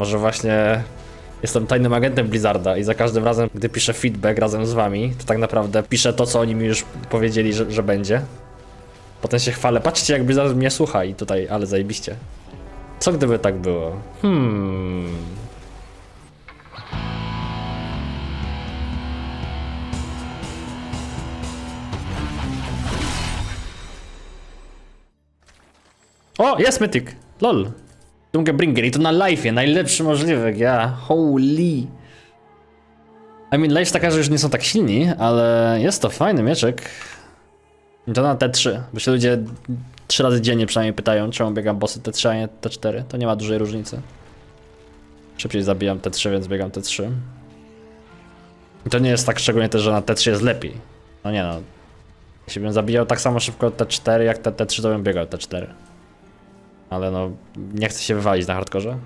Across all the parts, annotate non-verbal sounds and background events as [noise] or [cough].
Może właśnie jestem tajnym agentem Blizzarda i za każdym razem, gdy piszę feedback razem z wami, to tak naprawdę piszę to, co oni mi już powiedzieli, że, że będzie. Potem się chwalę, patrzcie jak Blizzard mnie słucha i tutaj, ale zajebiście. Co gdyby tak było? Hmm... O, jest Mythic! LOL! Dungebringer i to na live'ie, najlepszy możliwy, ja. Holy. I mean, live taka, że już nie są tak silni, ale jest to fajny mieczek. To na T3, bo się ludzie trzy razy dziennie przynajmniej pytają, czemu biegam bossy T3, a nie T4. To nie ma dużej różnicy. Szybciej zabijam T3, więc biegam T3. I to nie jest tak szczególnie też, że na T3 jest lepiej. No nie no. Jeśli bym zabijał tak samo szybko T4 jak te T3, to bym biegał T4. Ale no, nie chcę się wywalić na hardkorze.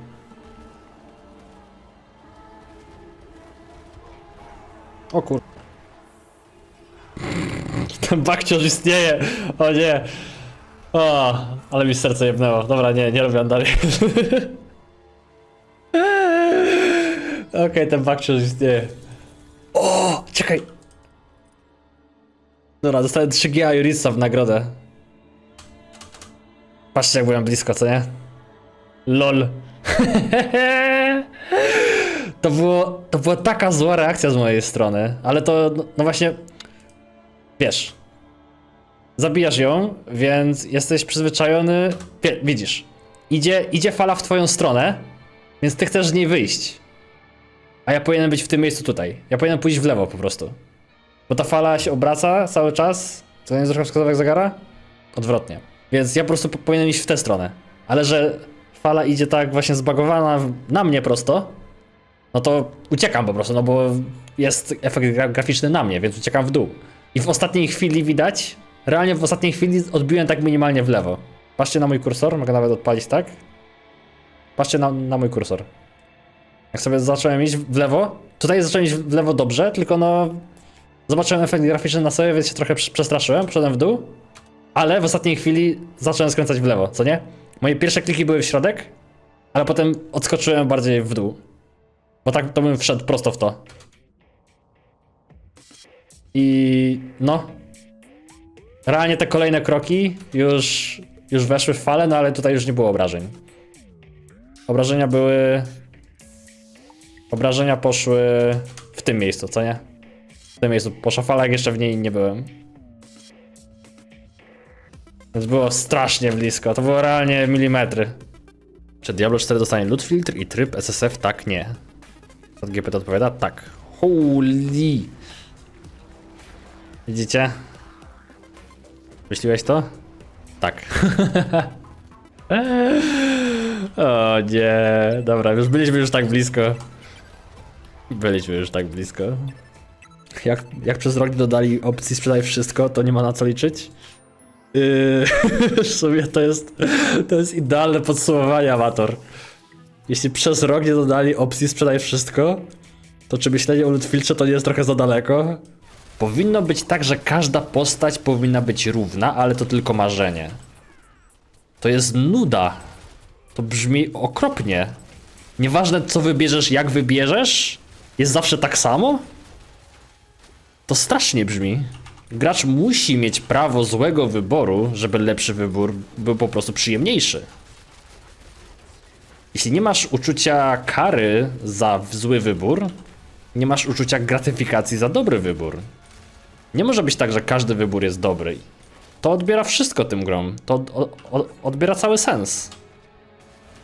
O kur... [laughs] Ten bakciarz istnieje! O nie! O, ale mi serce jebnęło. Dobra, nie, nie robię dalej. [laughs] Okej, ten bakciarz istnieje. O, czekaj! Dobra, dostaję 3 GA Jurisa w nagrodę. Patrzcie jak byłem blisko, co nie? LOL. [laughs] to, było, to była taka zła reakcja z mojej strony, ale to, no, no właśnie, wiesz, zabijasz ją, więc jesteś przyzwyczajony, wie, widzisz, idzie, idzie fala w twoją stronę, więc ty chcesz z niej wyjść. A ja powinienem być w tym miejscu tutaj. Ja powinienem pójść w lewo po prostu. Bo ta fala się obraca cały czas. Co nie jest trochę wskazówek zegara? Odwrotnie. Więc ja po prostu po- powinienem iść w tę stronę. Ale że fala idzie tak właśnie zbagowana na mnie prosto, no to uciekam po prostu, no bo jest efekt gra graficzny na mnie, więc uciekam w dół. I w ostatniej chwili widać, realnie w ostatniej chwili odbiłem tak minimalnie w lewo. Patrzcie na mój kursor, mogę nawet odpalić tak. Patrzcie na, na mój kursor. Jak sobie zacząłem iść w lewo, tutaj zacząłem iść w lewo dobrze, tylko no... Zobaczyłem efekt graficzny na sobie, więc się trochę prze- przestraszyłem, poszedłem w dół. Ale w ostatniej chwili zacząłem skręcać w lewo, co nie? Moje pierwsze kliki były w środek, ale potem odskoczyłem bardziej w dół. Bo tak to bym wszedł prosto w to. I no. Realnie te kolejne kroki już, już weszły w falę, no ale tutaj już nie było obrażeń. Obrażenia były. Obrażenia poszły w tym miejscu, co nie? W tym miejscu. Poszła fala, jak jeszcze w niej nie byłem. Więc było strasznie blisko. To było realnie milimetry. Czy Diablo 4 dostanie loot filtr i tryb SSF? Tak, nie. GPT odpowiada tak. Holy. Widzicie? Myśliłeś to? Tak. [laughs] o nie. Dobra, już byliśmy już tak blisko. Byliśmy już tak blisko. Jak, jak przez rok dodali opcji sprzedaj wszystko, to nie ma na co liczyć? Yy, [laughs] w sumie to jest, to jest idealne podsumowanie, amator. Jeśli przez rok nie dodali opcji sprzedaj wszystko, to czy myślenie o lootfiltrze to nie jest trochę za daleko? Powinno być tak, że każda postać powinna być równa, ale to tylko marzenie. To jest nuda. To brzmi okropnie. Nieważne co wybierzesz, jak wybierzesz, jest zawsze tak samo? To strasznie brzmi. Gracz musi mieć prawo złego wyboru, żeby lepszy wybór był po prostu przyjemniejszy. Jeśli nie masz uczucia kary za zły wybór, nie masz uczucia gratyfikacji za dobry wybór. Nie może być tak, że każdy wybór jest dobry. To odbiera wszystko tym grom. To od, od, odbiera cały sens.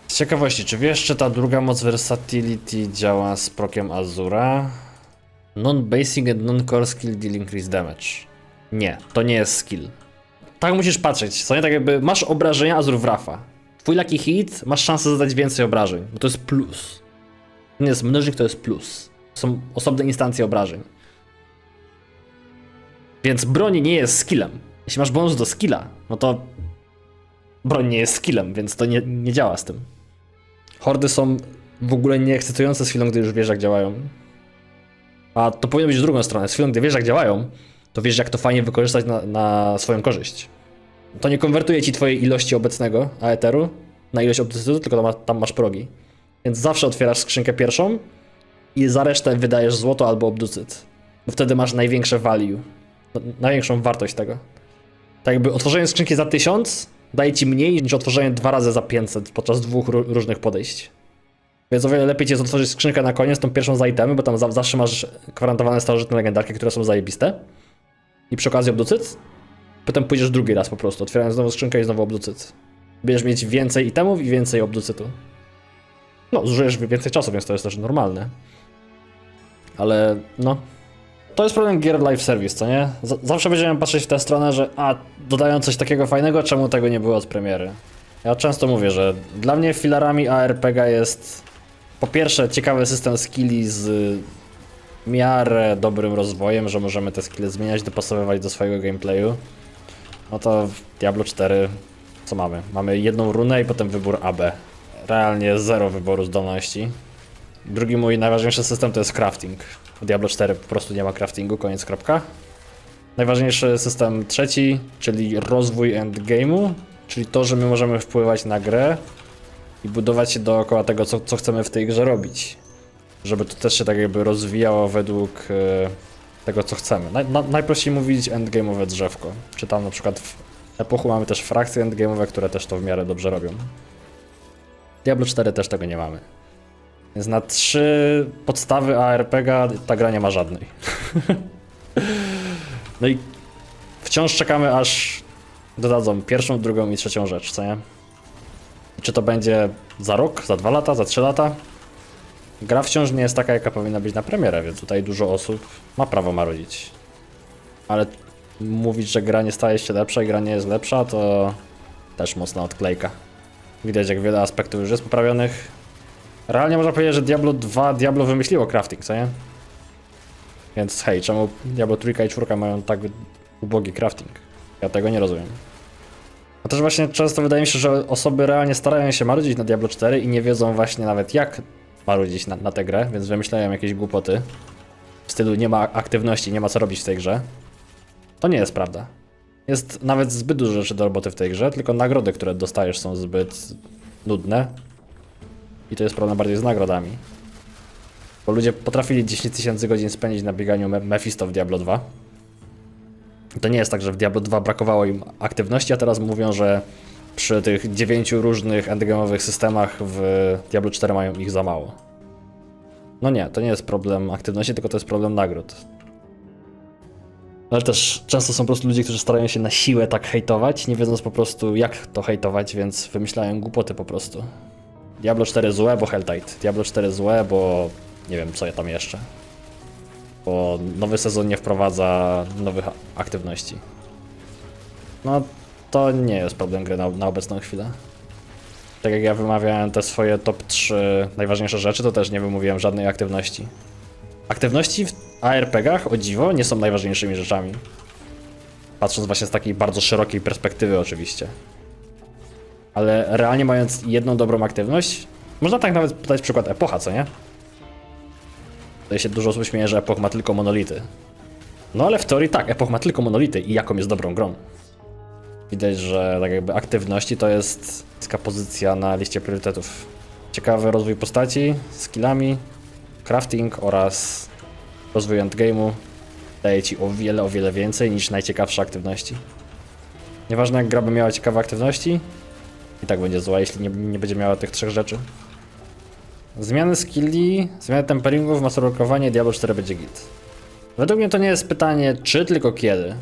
Z ciekawości, czy wiesz, czy ta druga moc Versatility działa z prokiem Azura? Non-basic and non-core skill deal increase damage. Nie, to nie jest skill. Tak musisz patrzeć, co nie? Tak jakby masz obrażenia Azur Wrafa. Twój lucky hit, masz szansę zadać więcej obrażeń, bo to jest plus. To nie jest mnożnik, to jest plus. Są osobne instancje obrażeń. Więc broń nie jest skillem. Jeśli masz bonus do skilla, no to broń nie jest skillem, więc to nie, nie działa z tym. Hordy są w ogóle nieekscytujące z chwilą, gdy już wiesz jak działają. A to powinno być w drugą stronę. Z chwilą, gdy wiesz jak działają, to wiesz jak to fajnie wykorzystać na, na swoją korzyść. To nie konwertuje ci twojej ilości obecnego aeteru na ilość obcytu, tylko tam, tam masz progi. Więc zawsze otwierasz skrzynkę pierwszą i za resztę wydajesz złoto albo obducyt. Bo wtedy masz największe value. No, Największą wartość tego. Tak jakby otworzenie skrzynki za 1000 daje ci mniej niż otworzenie dwa razy za 500 podczas dwóch ró- różnych podejść. Więc o wiele lepiej ci jest otworzyć skrzynkę na koniec, tą pierwszą za itemy, bo tam za zawsze masz gwarantowane starożytne legendarki, które są zajebiste. I przy okazji obducyt. Potem pójdziesz drugi raz po prostu, otwierając znowu skrzynkę i znowu obducyt. Będziesz mieć więcej itemów i więcej obducytu. No, zużyjesz więcej czasu, więc to jest też normalne. Ale no. To jest problem gier live service, co nie? Z zawsze będziemy patrzeć w tę stronę, że a, dodają coś takiego fajnego, czemu tego nie było od premiery? Ja często mówię, że dla mnie filarami ARPG jest po pierwsze ciekawy system skilli z miarę dobrym rozwojem, że możemy te skille zmieniać, dopasowywać do swojego gameplayu. No to w Diablo 4 co mamy? Mamy jedną runę i potem wybór AB. Realnie zero wyboru zdolności. Drugi mój najważniejszy system to jest crafting. W Diablo 4 po prostu nie ma craftingu, koniec kropka. Najważniejszy system trzeci, czyli rozwój endgame'u, czyli to, że my możemy wpływać na grę i budować się dookoła tego, co, co chcemy w tej grze robić. Żeby to też się tak jakby rozwijało według e, tego, co chcemy. Naj, na, najprościej mówić endgame'owe drzewko. Czy tam na przykład w Epochu mamy też frakcje endgame'owe, które też to w miarę dobrze robią. Diablo 4 też tego nie mamy. Więc na trzy podstawy ARPG ta gra nie ma żadnej. [laughs] no i wciąż czekamy aż dodadzą pierwszą, drugą i trzecią rzecz, co nie? Czy to będzie za rok, za dwa lata, za trzy lata? Gra wciąż nie jest taka, jaka powinna być na premierę, więc tutaj dużo osób ma prawo marudzić. Ale mówić, że gra nie staje się lepsza i gra nie jest lepsza, to też mocna odklejka. Widać, jak wiele aspektów już jest poprawionych. Realnie można powiedzieć, że Diablo 2 Diablo wymyśliło crafting, co nie? Więc hej, czemu Diablo 3 i 4 mają tak ubogi crafting? Ja tego nie rozumiem. A też właśnie często wydaje mi się, że osoby realnie starają się marudzić na Diablo 4 i nie wiedzą właśnie nawet jak marudzić na, na tę grę, więc wymyślają jakieś głupoty. W stylu nie ma aktywności, nie ma co robić w tej grze. To nie jest prawda. Jest nawet zbyt dużo rzeczy do roboty w tej grze, tylko nagrody, które dostajesz są zbyt nudne. I to jest problem bardziej z nagrodami. Bo ludzie potrafili 10 tysięcy godzin spędzić na bieganiu Me Mephisto w Diablo 2. To nie jest tak, że w Diablo 2 brakowało im aktywności, a teraz mówią, że przy tych dziewięciu różnych endgame'owych systemach w Diablo 4 mają ich za mało. No nie, to nie jest problem aktywności, tylko to jest problem nagród. Ale też często są po prostu ludzie, którzy starają się na siłę tak hejtować, nie wiedząc po prostu jak to hejtować, więc wymyślają głupoty po prostu. Diablo 4 złe, bo Helltide. Diablo 4 złe, bo nie wiem co ja tam jeszcze. Bo nowy sezon nie wprowadza nowych aktywności. No to nie jest problem gry na, na obecną chwilę. Tak jak ja wymawiałem te swoje top 3 najważniejsze rzeczy, to też nie wymówiłem żadnej aktywności. Aktywności w ARPGach, o dziwo, nie są najważniejszymi rzeczami. Patrząc właśnie z takiej bardzo szerokiej perspektywy oczywiście. Ale realnie mając jedną dobrą aktywność, można tak nawet podać przykład epocha, co nie? Tutaj się dużo osób śmieje, że epoch ma tylko monolity. No ale w teorii tak, epoch ma tylko monolity i jaką jest dobrą grą. Widać, że tak jakby aktywności to jest niska pozycja na liście priorytetów. Ciekawy rozwój postaci, skillami, crafting oraz rozwój endgame'u daje ci o wiele, o wiele więcej niż najciekawsze aktywności. Nieważne jak gra by miała ciekawe aktywności, i tak będzie zła, jeśli nie, nie będzie miała tych trzech rzeczy. Zmiany skilli, zmiany temperingów, masterworkowanie, Diablo 4 będzie git. Według mnie to nie jest pytanie czy, tylko kiedy.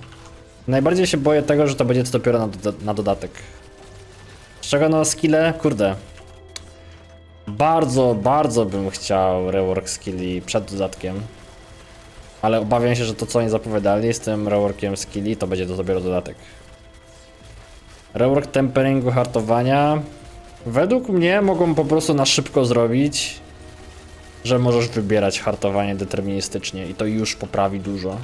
Najbardziej się boję tego, że to będzie to dopiero na, doda- na dodatek. Z czego no skille? Kurde. Bardzo, bardzo bym chciał rework skilli przed dodatkiem. Ale obawiam się, że to co oni zapowiadali z tym reworkiem skilli to będzie to dopiero dodatek. Rework temperingu hartowania. Według mnie mogą po prostu na szybko zrobić, że możesz wybierać hartowanie deterministycznie i to już poprawi dużo.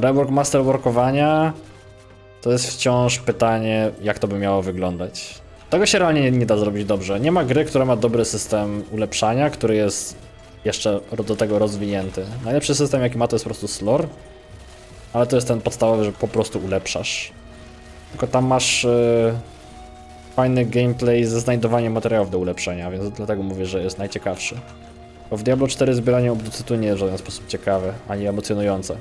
Rework masterworkowania to jest wciąż pytanie, jak to by miało wyglądać. Tego się realnie nie, nie da zrobić dobrze. Nie ma gry, która ma dobry system ulepszania, który jest jeszcze do tego rozwinięty. Najlepszy system, jaki ma, to jest po prostu slor, ale to jest ten podstawowy, że po prostu ulepszasz. Tylko tam masz yy, fajny gameplay ze znajdowaniem materiałów do ulepszenia, więc dlatego mówię, że jest najciekawszy. Bo w Diablo 4 zbieranie obducytu nie jest w żaden sposób ciekawe, ani emocjonujące.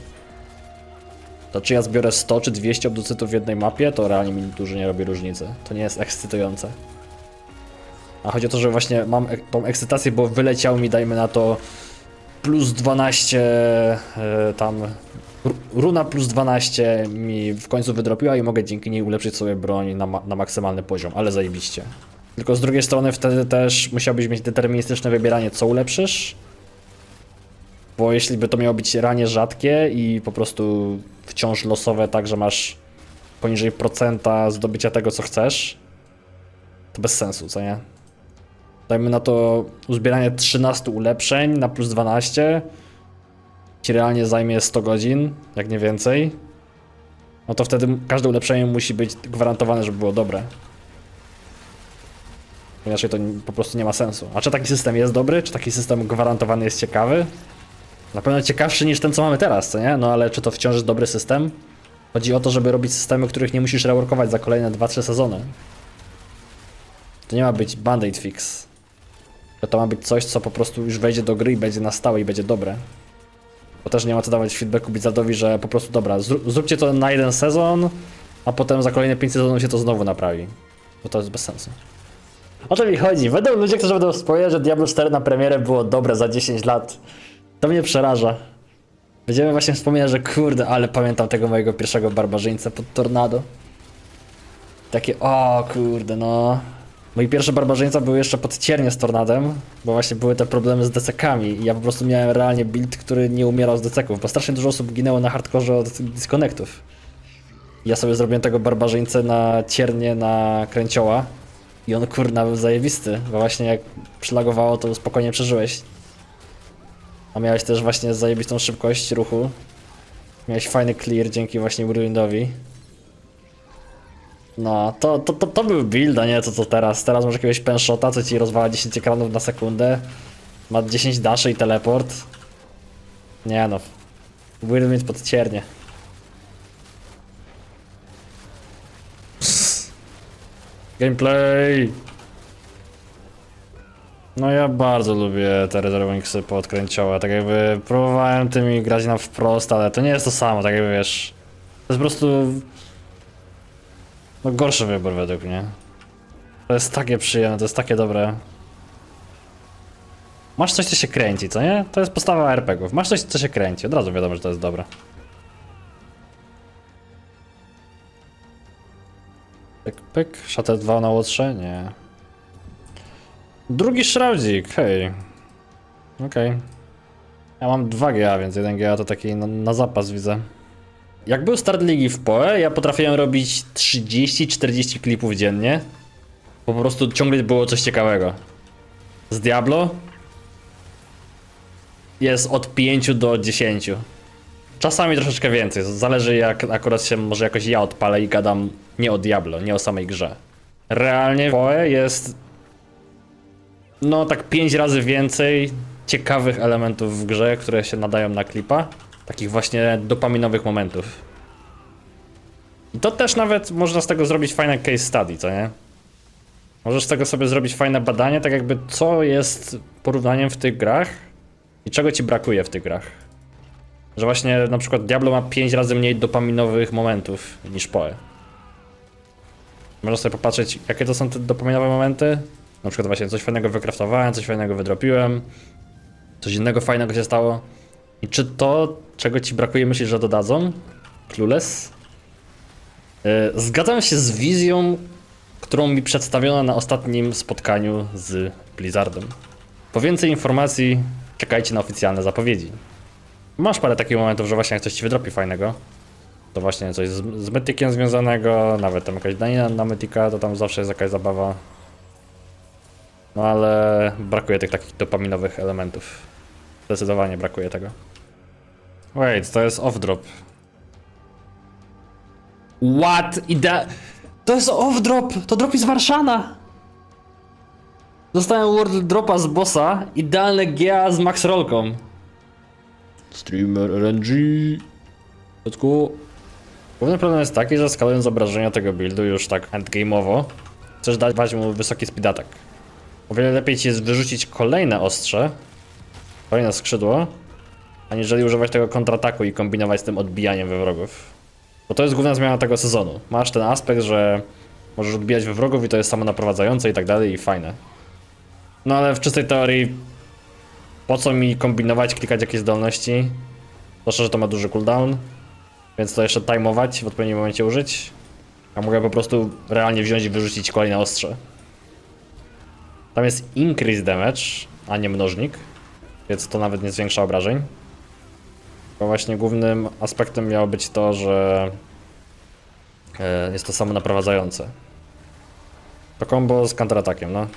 To czy ja zbiorę 100 czy 200 obducytów w jednej mapie, to realnie mi dużo nie robi różnicy. To nie jest ekscytujące. A chodzi o to, że właśnie mam ek- tą ekscytację, bo wyleciał mi, dajmy na to, plus 12 e, tam ru- runa plus 12 mi w końcu wydropiła i mogę dzięki niej ulepszyć sobie broń na, ma na maksymalny poziom, ale zajebiście. Tylko z drugiej strony wtedy też musiałbyś mieć deterministyczne wybieranie co ulepszysz, bo jeśli by to miało być ranie rzadkie i po prostu wciąż losowe, tak że masz poniżej procenta zdobycia tego co chcesz, to bez sensu, co nie? Dajmy na to uzbieranie 13 ulepszeń na plus 12 ci realnie zajmie 100 godzin, jak nie więcej. No to wtedy każde ulepszenie musi być gwarantowane, żeby było dobre. Inaczej to po prostu nie ma sensu. A czy taki system jest dobry? Czy taki system gwarantowany jest ciekawy? Na pewno ciekawszy niż ten, co mamy teraz, co nie? No ale czy to wciąż jest dobry system? Chodzi o to, żeby robić systemy, których nie musisz reworkować za kolejne 2-3 sezony. To nie ma być band-aid fix. To, ma być coś, co po prostu już wejdzie do gry i będzie na stałe i będzie dobre. Bo też nie ma co dawać feedbacku Blizzardowi, że po prostu dobra, zró- zróbcie to na jeden sezon, a potem za kolejne 5 sezonów się to znowu naprawi. Bo to jest bez sensu. O to mi chodzi. Będą ludzie, którzy będą wspominać, że Diablo 4 na premierę było dobre za 10 lat. To mnie przeraża. Będziemy właśnie wspominać, że kurde, ale pamiętam tego mojego pierwszego barbarzyńca pod tornado. Takie, o kurde, no. Moi pierwsze barbarzyńca były jeszcze pod ciernie z tornadem, bo właśnie były te problemy z decekami i ja po prostu miałem realnie build, który nie umierał z deceków, bo strasznie dużo osób ginęło na hardkorze od disconnectów. Ja sobie zrobiłem tego barbarzyńcę na ciernie na kręcioła i on kurna był zajebisty, bo właśnie jak przylagowało to spokojnie przeżyłeś. A miałeś też właśnie zajebistą szybkość ruchu. Miałeś fajny clear dzięki właśnie Whirlwindowi. No, to, to, to, to był build, a nie to co teraz. Teraz masz jakiegoś penshota, co ci rozwala 10 ekranów na sekundę. Ma 10 daszy i teleport. Nie no. Whirlwind pod ciernie. Gameplay! No ja bardzo lubię te Red Wingsy podkręciowe, tak jakby próbowałem tymi grać na wprost, ale to nie jest to samo, tak jakby wiesz... To jest po prostu... No gorszy wybór według mnie. To jest takie przyjemne, to jest takie dobre. Masz coś, co się kręci, co nie? To jest postawa RPGów. Masz coś, co się kręci, od razu wiadomo, że to jest dobre. Pyk, pyk. Shutter 2 na łotrze? Nie. Drugi szraudzik, hej. Okej. Ja mam 2 GA, więc 1 GA to taki na, na zapas widzę. Jak był start ligi w PoE, ja potrafiłem robić 30-40 klipów dziennie. Po prostu ciągle było coś ciekawego. Z Diablo jest od 5 do 10. Czasami troszeczkę więcej, zależy jak akurat się może jakoś ja odpalę i gadam nie o Diablo, nie o samej grze. Realnie w PoE jest no tak 5 razy więcej ciekawych elementów w grze, które się nadają na klipa. Takich właśnie dopaminowych momentów. I to też nawet można z tego zrobić fajne case study, co nie? Możesz z tego sobie zrobić fajne badanie, tak jakby co jest porównaniem w tych grach i czego ci brakuje w tych grach. Że właśnie na przykład Diablo ma 5 razy mniej dopaminowych momentów niż Poe. Można sobie popatrzeć, jakie to są te dopaminowe momenty. Na przykład właśnie coś fajnego wykraftowałem, coś fajnego wydropiłem, coś innego fajnego się stało. I czy to, czego ci brakuje, myślisz, że dodadzą? Clueless? Yy, Zgadzam się z wizją, którą mi przedstawiono na ostatnim spotkaniu z Blizzardem. Po więcej informacji czekajcie na oficjalne zapowiedzi. Masz parę takich momentów, że właśnie jak coś ci wydropi fajnego, to właśnie coś z, z Mythikiem związanego, nawet tam jakaś danina na Mythika, to tam zawsze jest jakaś zabawa. No ale brakuje tych takich dopaminowych elementów. Zdecydowanie brakuje tego. Wait, to jest off-drop. What? Ide... To jest off-drop! To drop z Warszana! Dostałem world dropa z bossa, idealne GA z max rollką. Streamer RNG. Środku. Główny problem jest taki, że skalując obrażenia tego buildu już tak endgame'owo, chcesz dawać mu wysoki speed attack. O wiele lepiej ci jest wyrzucić kolejne ostrze, kolejne skrzydło, aniżeli używać tego kontrataku i kombinować z tym odbijaniem we wrogów. Bo to jest główna zmiana tego sezonu. Masz ten aspekt, że możesz odbijać we wrogów i to jest samo naprowadzające i tak dalej i fajne. No ale w czystej teorii po co mi kombinować, klikać jakieś zdolności? Zwłaszcza, że to ma duży cooldown, więc to jeszcze timeować, w odpowiednim momencie użyć. A mogę po prostu realnie wziąć i wyrzucić kolejne ostrze. Tam jest increase damage, a nie mnożnik, więc to nawet nie zwiększa obrażeń. Bo właśnie głównym aspektem miało być to, że e, jest to samo naprowadzające. To combo z kontratakiem, no.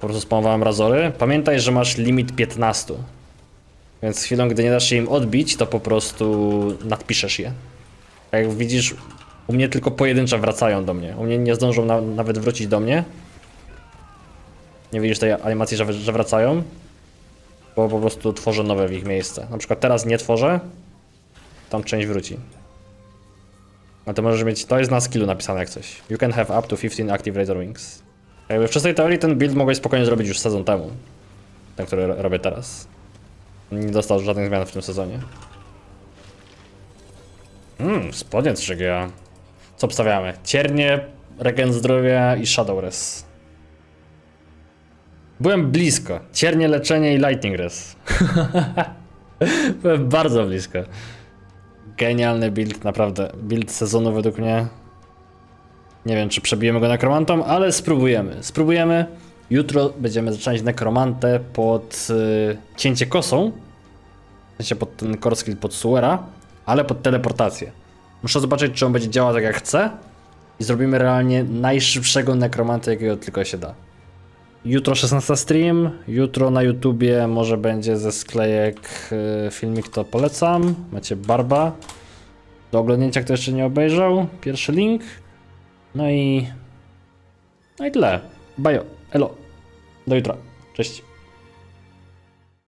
Po prostu spamowałem razory. Pamiętaj, że masz limit 15. Więc chwilą, gdy nie dasz się im odbić, to po prostu nadpiszesz je. Jak widzisz, u mnie tylko pojedyncze wracają do mnie. U mnie nie zdążą na, nawet wrócić do mnie. Nie widzisz tej animacji, że, że wracają? Bo po prostu tworzę nowe w ich miejsce. Na przykład teraz nie tworzę, tam część wróci. A to możesz mieć, to jest na skillu napisane jak coś. You can have up to 15 active razor wings. Jakby w czystej teorii ten build mogłeś spokojnie zrobić już sezon temu. Ten, który ro- robię teraz. Nie dostał żadnych zmian w tym sezonie. Mmm, spodnie 3G. Co obstawiamy? Ciernie, regen zdrowia i shadow res. Byłem blisko. Ciernie, leczenie i lightning res. [laughs] Byłem bardzo blisko. Genialny build, naprawdę. Build sezonu według mnie. Nie wiem, czy przebijemy go nekromantą, ale spróbujemy. Spróbujemy. Jutro będziemy zaczynać nekromantę pod y, cięcie kosą. W sensie pod ten core skill pod Suera, ale pod teleportację. Muszę zobaczyć, czy on będzie działał tak jak chcę. I zrobimy realnie najszybszego nekromanta, jakiego tylko się da. Jutro 16 stream, jutro na YouTubie może będzie ze sklejek y, filmik, to polecam. Macie Barba. Do oglądnięcia, kto jeszcze nie obejrzał. Pierwszy link. No i... No i tyle. Bajo. Elo. Do jutra. Cześć.